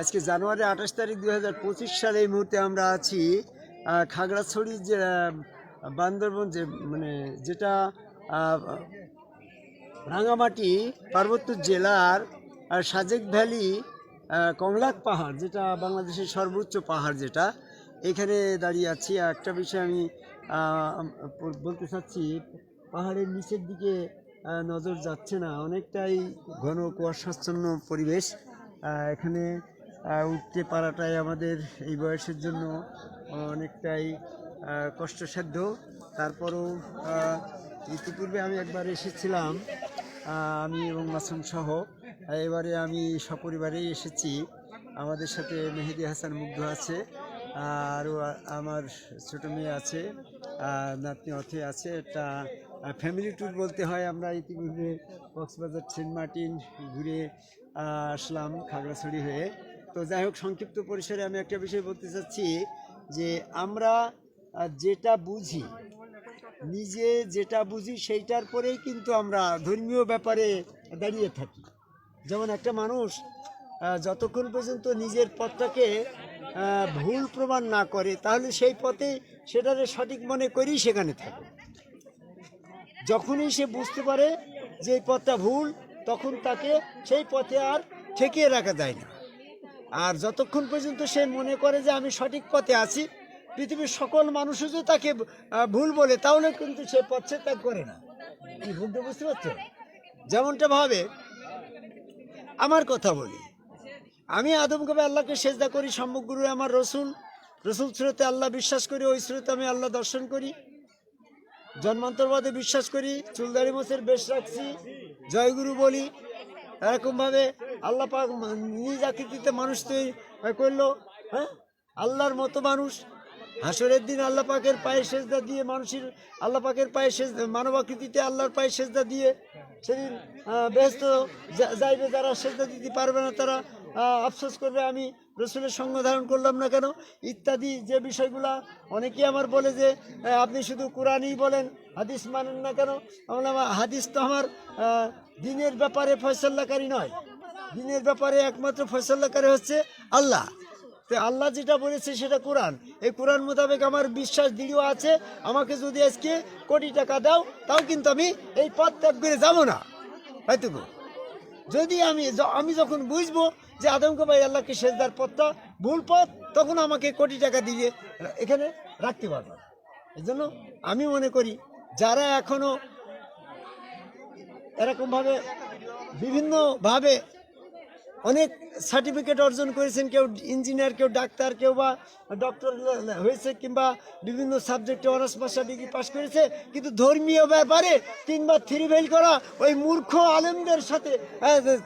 আজকে জানুয়ারি আঠাশ তারিখ দুই হাজার পঁচিশ সালে এই মুহূর্তে আমরা আছি খাগড়াছড়ি যে বান্দরবন যে মানে যেটা রাঙামাটি, পার্বত্য জেলার সাজেক ভ্যালি কংলাক পাহাড়, যেটা বাংলাদেশের সর্বোচ্চ পাহাড় যেটা, এখানে দাঁড়িয়ে আছি। একটা বিষয় আমি বলতে চাচ্ছি, পাহাড়ের নিচের দিকে নজর যাচ্ছে না। অনেকটাই ঘন কুয়াশাচ্ছন্ন পরিবেশ এখানে উঠতে পারাটাই আমাদের এই বয়সের জন্য অনেকটাই কষ্টসাধ্য। তারপরও ইতিপূর্বে আমি একবার এসেছিলাম আমি এবং মাসুম সহ। এবারে আমি সপরিবারেই এসেছি। আমাদের সাথে মেহেদি হাসান মুগ্ধ আছে, আরও আমার ছোট মেয়ে আছে নাতনি অথে আছে। একটা ফ্যামিলি ট্যুর বলতে হয় আমরা ইতিপূর্বে কক্সবাজার সেন্ট মার্টিন ঘুরে আসলাম খাগড়াছড়ি হয়ে। তো যাই হোক, সংক্ষিপ্ত পরিসরে আমি একটা বিষয় বলতে চাচ্ছি যে আমরা যেটা বুঝি, নিজে যেটা বুঝি সেইটার পরেই কিন্তু আমরা ধর্মীয় ব্যাপারে দাঁড়িয়ে থাকি। যেমন একটা মানুষ যতক্ষণ পর্যন্ত নিজের পথটাকে ভুল প্রমাণ না করে, তাহলে সেই পথে সেটারে সঠিক মনে করেই সেখানে থাকে। যখনই সে বুঝতে পারে যে এই পথটা ভুল, তখন তাকে সেই পথে আর ঠেকিয়ে রাখা যায় না। আর যতক্ষণ পর্যন্ত সে মনে করে যে আমি সঠিক পথে আছি, পৃথিবীর সকল মানুষও যে তাকে ভুল বলে, তাহলে কিন্তু সে পথে ত্যাগ করে না। কি ভুলটা বুঝতে পারছ? যেমনটা ভাবে, আমার কথা বলি। আমি আদম কবে আল্লাহকে সেজদা করি সম্মুখগুরু আমার রসুল। রসুল স্রোতে আল্লাহ বিশ্বাস করি, ওই স্রোতে আমি আল্লাহ দর্শন করি। জন্মান্তরবাদে বিশ্বাস করি, চুলদারি মোছের বেশ রাখছি। জয়গুরু বলি এরকমভাবে আল্লাহ পাক নিজ আকৃতিতে মানুষ তৈরি করল হ্যাঁ? আল্লাহর মতো মানুষ। হাসরের দিন আল্লাহ পাকের পায়ে সেজদা দিয়ে মানুষের, আল্লাহ পাকের পায়ে সেজ মানব আকৃতিতে আল্লাহর পায়ে সেজদা দিয়ে সেদিন ব্যস্ত যাইবে যারা সেজদা দিতে পারবে না তারা আফসোস করবে আমি রসুলের সঙ্গ ধারণ করলাম না কেন? ইত্যাদি যে বিষয়গুলা অনেকেই আমার বলে যে আপনি শুধু কোরআনই বলেন হাদিস মানেন না কেন? আমি বললাম, হাদিস তো আমার দিনের ব্যাপারে ফয়সাল্লাকারী নয়। দিনের ব্যাপারে একমাত্র ফয়সাল্লাকারী হচ্ছে আল্লাহ। তো আল্লাহ যেটা বলেছে সেটা কোরআন। এই কোরআন মোতাবেক আমার বিশ্বাস দৃঢ় আছে। আমাকে যদি আজকে কোটি টাকা দাও তাও কিন্তু আমি এই পথ ত্যাগ করে যাব না। হয়তো যদি আমি আমি যখন বুঝব যে আদমকে ভাই আল্লাহকে সেজদার পথটা ভুল পথ তখন আমাকে কোটি টাকা দিয়ে এখানে রাখতে পারব। এই জন্য আমি মনে করি যারা এখনও এরকমভাবে বিভিন্নভাবে অনেক সার্টিফিকেট অর্জন করেছেন, কেউ ইঞ্জিনিয়ার, কেউ ডাক্তার, কেউ বা ডক্টর হয়েছে কিংবা বিভিন্ন সাবজেক্টে অনার্স মাস্টার ডিগ্রি পাস করেছে, কিন্তু ধর্মীয় ব্যাপারে তিনবার থ্রি ফেল করা ওই মূর্খ আলেমদের সাথে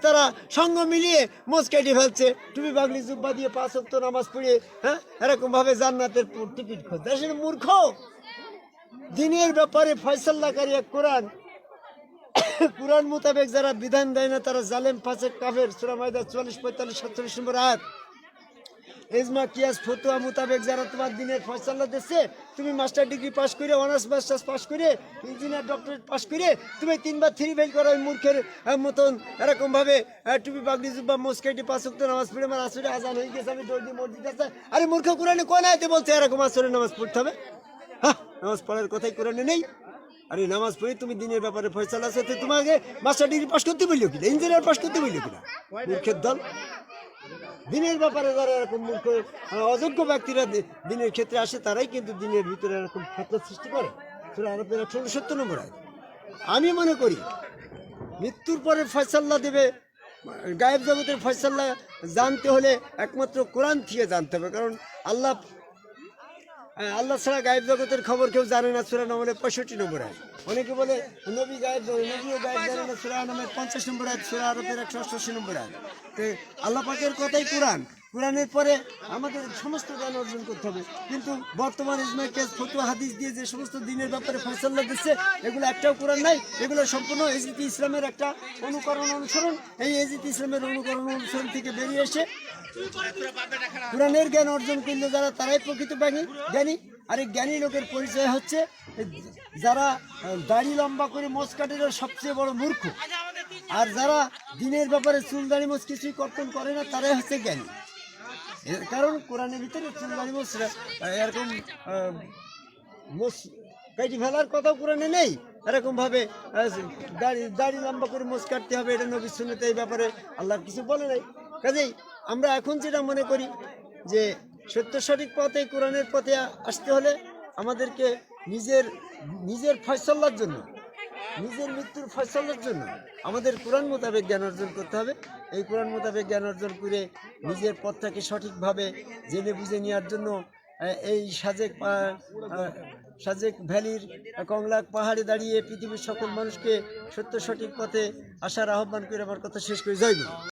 তারা সঙ্গ মিলিয়ে মোজ কেটে ফেলছে। টুপি বাগলি জুব্বা দিয়ে পাঁচ নামাজ পড়িয়ে হ্যাঁ এরকমভাবে জান্নাতের টিকিট খোঁজে। আসলে মূর্খ! দিনের ব্যাপারে ফয়সাল্লাকারী এক কোরআন। কোরআন মোতাবেক যারা বিধান দেয় না, তারা জালেম ফাঁসে কাফের। সুরা মাইদা চুয়াল্লিশ, পঁয়তাল্লিশ, সাতচল্লিশ নম্বর আয়াত। এজমা, কিয়াস, ফতুয়া মোতাবেক যারা তোমার দিনের ফয়সাল্লা দিচ্ছে, তুমি মাস্টার ডিগ্রি পাস করে, অনার্স, মাস্টার্স পাস করে, ইঞ্জিনিয়ার, ডক্টরেট পাস করে, তুমি তিনবার থ্রি ফেল করো ওই মূর্খের মতন। এরকমভাবে টুপি বাগলি জুব্বা মোসকাইটি পাঁচ উক্ত নামাজ পড়ে, আমার আসরে আজান হয়ে গেছে, আমি দিয়ে মসজিদ আছে আরে মূর্খ কোরআনে কোন আয়তে বলছে এরকম আসরে নামাজ পড়তে হবে? নামাজ পড়ার কথাই কোরআনে নেই। আরে নামাজ পড়ে তুমি দিনের ব্যাপারে ফয়সালা আছে তোমাকে মাস্টার ডিগ্রি পাস করতে বলল কিনা? ইঞ্জিনিয়ার পাস করতে বলল কিনা? মূর্খের দল। দিনের ব্যাপারে যারা এরকম মূর্খ অযোগ্য ব্যক্তিরা দিনের ক্ষেত্রে আসে, তারাই কিন্তু দিনের ভিতরে এরকম ফেতনা সৃষ্টি করে। সুরা আরবের একশো সত্তর নম্বর আয় আমি মনে করি, মৃত্যুর পরে ফয়সাল্লা দেবে। গায়েব জগতের ফয়সাল্লা জানতে হলে একমাত্র কোরআন থেকে জানতে হবে, কারণ আল্লাহ আল্লাহ ছাড়া গায়েব জগতের খবর কেউ জানে না, সুরা নামের পঁয়ষট্টি নম্বর আয় অনেকে বলে, নবী গায়েব নবীও গায়েব জানে না, সুরা নামের পঞ্চাশ নম্বর আয় সুরা আরবের একশো অষ্টাশি নম্বর আয় তো আল্লাহ পাকের কথাই কোরআন। কোরআনের পরে আমাদের সমস্ত জ্ঞান অর্জন করতে হবে। কিন্তু বর্তমান ইসমাইল কেস, ফতুয়া, হাদিস দিয়ে যে সমস্ত দিনের ব্যাপারে ফয়সাল্লা দিচ্ছে, এগুলো একটাও কোরআন নাই। এগুলো সম্পূর্ণ এজিতি ইসলামের একটা অনুকরণ অনুসরণ। এই এজিতি ইসলামের অনুকরণ অনুসরণ থেকে বেরিয়ে এসে কোরআনের জ্ঞান অর্জন করলে যারা তারাই প্রকৃত জ্ঞানী জ্ঞানী। আর এই জ্ঞানী লোকের পরিচয় হচ্ছে যারা দাড়ি লম্বা করে মোচ কাটে এরা সবচেয়ে বড় মূর্খ। আর যারা দিনের ব্যাপারে চুল দাড়ি মোচ কিছুই কর্তন করে না তারাই হচ্ছে জ্ঞানী। এর কারণ কোরআনের ভিতরে চুল দাড়ি মোছরা এরকম মোছ কাটি ফেলার কথাও কোরআনে নেই। এরকম ভাবে আহ, দাড়ি দাড়ি লম্বা করে মোছ কাটতে হবে এটা নবী শুনেতে এই ব্যাপারে আল্লাহ কিছু বলে নাই। কাজেই আমরা এখন যেটা মনে করি যে সত্য সঠিক পথে, কোরআনের পথে আসতে হলে আমাদেরকে নিজের নিজের ফয়সল্লার জন্য, নিজের মৃত্যুর ফয়সলার জন্য আমাদের কোরআন মোতাবেক জ্ঞান অর্জন করতে হবে। এই কোরআন মোতাবেক জ্ঞান অর্জন করে নিজের পথটাকে সঠিকভাবে জেনে বুঝে নেওয়ার জন্য এই সাজেক সাজেক ভ্যালির কংলাক পাহাড়ে দাঁড়িয়ে পৃথিবীর সকল মানুষকে সত্য সঠিক পথে আসার আহ্বান করে আমার কথা শেষ করে। জয়